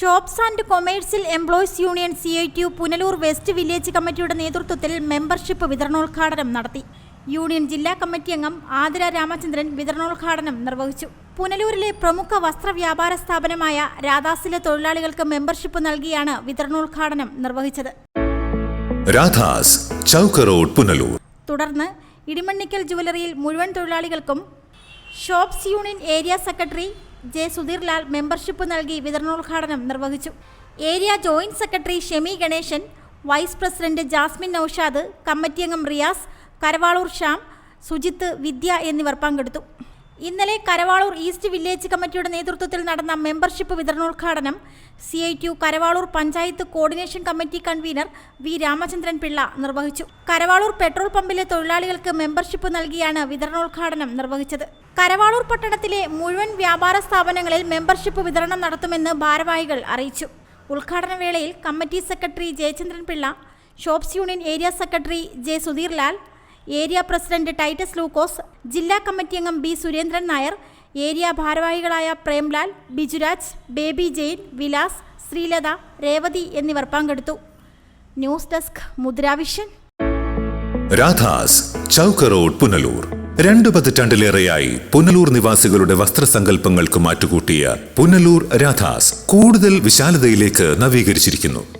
Shops and commercial employees union C I T U Punalur west village കമ്മിറ്റിയുടെ നേതൃത്വത്തിൽ membership വിതരണോദ്ഘാടനം നടത്തി. Union ജില്ലാ കമ്മിറ്റി അംഗം ആതിര രാമചന്ദ്രൻ വിതരണോദ്ഘാടനം നിർവഹിച്ചു. പുനലൂരിലെ പ്രമുഖ വസ്ത്രവ്യാപാര സ്ഥാപനമായ രാധാസിലെ തൊഴിലാളികൾക്ക് മെമ്പർഷിപ്പ് നൽകിയാണ് വിതരണോദ്ഘാടനം നിർവഹിച്ചത്. രാധാസ് ചൗക്ക് റോഡ് പുനലൂർ. തുടർന്ന് ഇടിമണ്ണിക്കൽ ജുവലറിയിൽ മുഴുവൻ തൊഴിലാളികൾക്കും shops union area secretary J Sudheerlal membership നൽകി വിതരണോദ്ഘാടനം നിർവഹിച്ചു. Area joint secretary Shemi Ganesan vice president Jasmine Noushad committee അംഗം റിയാസ് കരവാളൂർ ശ്യാം സുജിത്ത് വിദ്യ എന്നിവർ പങ്കെടുത്തു. ഇന്നലെ കരവാളൂർ ഈസ്റ്റ് വില്ലേജ് കമ്മിറ്റിയുടെ നേതൃത്വത്തിൽ നടന്ന മെമ്പർഷിപ്പ് വിതരണോദ്ഘാടനം C I T Karavaloor panchayat coordination committee convener V Ramachandran Pillai നിർവഹിച്ചു. കരവാളൂർ പെട്രോൾ പമ്പിലെ തൊഴിലാളികൾക്ക് മെമ്പർഷിപ്പ് നൽകിയാണ് വിതരണോദ്ഘാടനം നിർവഹിച്ചത്. കരവാളൂർ പട്ടണത്തിലെ മുഴുവൻ വ്യാപാര സ്ഥാപനങ്ങളിൽ മെമ്പർഷിപ്പ് വിതരണം നടത്തുമെന്ന് ഭാരവാഹികൾ അറിയിച്ചു. ഉദ്ഘാടന വേളയിൽ committee secretary Jayachandran Pillai shops union area secretary J Sudheer Lal area president Titus Lukose ജില്ലാ കമ്മിറ്റി അംഗം ബി സുരേന്ദ്രൻ നായർ ഏരിയ ഭാരവാഹികളായ പ്രേംലാൽ ബിജുരാജ് ബേബി ജെയിൻ വിലാസ് ശ്രീലത രേവതി എന്നിവർ പങ്കെടുത്തു. News desk Mudravision. Radha's chowk road Punalur. രണ്ടു പതിറ്റാണ്ടിലേറെയായി പുനലൂർ നിവാസികളുടെ വസ്ത്രസങ്കല്പങ്ങൾക്ക് മാറ്റുകൂട്ടിയ പുനലൂർ രാധാസ് കൂടുതൽ വിശാലതയിലേക്ക് നവീകരിച്ചിരിക്കുന്നു.